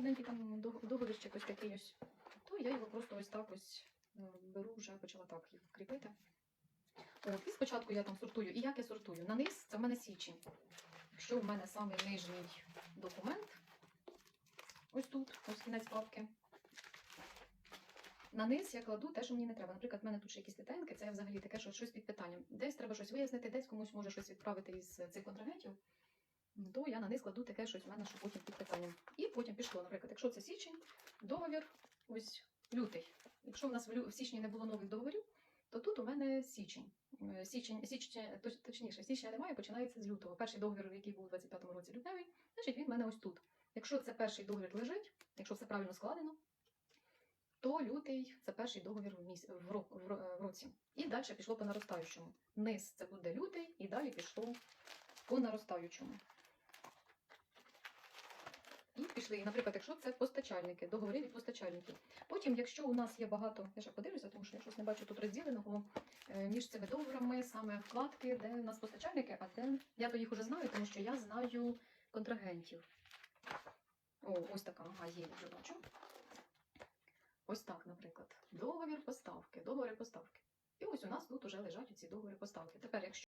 знайшов там договір чи якось такий ось, то я його просто ось так ось е, беру, вже почала так їх кріпити. От, і спочатку я там сортую. І як я сортую? На низ це в мене січень. Якщо в мене самий нижній документ, ось тут, ось кінець папки. На низ я кладу те, що мені не треба. Наприклад, в мене тут ще якісь детеньки, це взагалі таке, що щось під питанням. Десь треба щось вияснити, десь комусь може щось відправити із цих контрагентів. То я на низ кладу таке щось в мене, що потім під питанням. І потім пішло. Наприклад, якщо це січень, договір, ось лютий. Якщо в нас в, лю- в січні не було нових договорів, то тут у мене січень. Е, Січень, січень, точ- точніше, січня немає, починається з лютого. Перший договір, який був у 25-му році лютневий, значить він в мене ось тут. Якщо це перший договір лежить, якщо все правильно складено, то лютий це перший договір в, міс... в, ро- в році. І далі пішло по наростаючому. Низ це буде лютий, і далі пішло по наростаючому. І, наприклад, якщо це постачальники, договори від постачальників. Потім, якщо у нас є багато, я ще подивлюся, тому що я щось не бачу тут розділеного е, між цими договорами, саме вкладки, де у нас постачальники, а де я то їх уже знаю, тому що я знаю контрагентів. О, ось така, ага, є, я вже бачу. Ось так, наприклад. Договір поставки, договори поставки. І ось у нас тут уже лежать ці договори поставки. Тепер, якщо